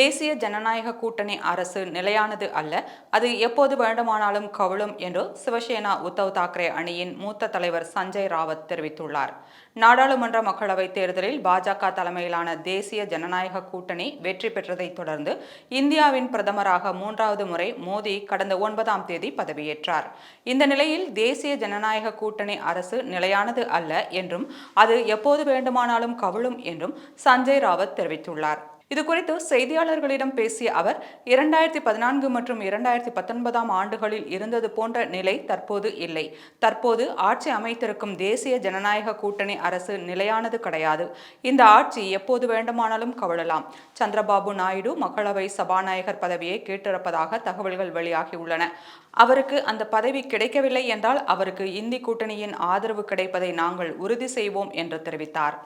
தேசிய ஜனநாயக கூட்டணி அரசு நிலையானது அல்ல அது எப்போது வேண்டுமானாலும் கவிழும் என்று சிவசேனா உத்தவ் தாக்கரே அணியின் மூத்த தலைவர் சஞ்சய் ராவத் தெரிவித்துள்ளார். நாடாளுமன்ற மக்களவைத் தேர்தலில் பாஜக தலைமையிலான தேசிய ஜனநாயக கூட்டணி வெற்றி பெற்றதைத் தொடர்ந்து இந்தியாவின் பிரதமராக மூன்றாவது முறை மோடி கடந்த ஒன்பதாம் தேதி பதவியேற்றார். இந்த நிலையில் தேசிய ஜனநாயக கூட்டணி அரசு நிலையானது அல்ல என்றும் அது எப்போது வேண்டுமானாலும் கவிழும் என்றும் சஞ்சய் ராவத் தெரிவித்துள்ளார். இது குறித்து செய்தியாளர்களிடம் பேசிய அவர் இரண்டாயிரத்தி பதினான்கு மற்றும் இரண்டாயிரத்தி பத்தொன்பதாம் ஆண்டுகளில் இருந்தது போன்ற நிலை தற்போது இல்லை. தற்போது ஆட்சி அமைத்திருக்கும் தேசிய ஜனநாயக கூட்டணி அரசு நிலையானது கிடையாது. இந்த ஆட்சி எப்போது வேண்டுமானாலும் கவிழலாம். சந்திரபாபு நாயுடு மக்களவை சபாநாயகர் பதவியை கேட்டிருப்பதாக தகவல்கள் வெளியாகியுள்ளன. அவருக்கு அந்த பதவி கிடைக்கவில்லை என்றால் அவருக்கு இந்தி கூட்டணியின் ஆதரவு கிடைப்பதை நாங்கள் உறுதி செய்வோம் என்று தெரிவித்தார்.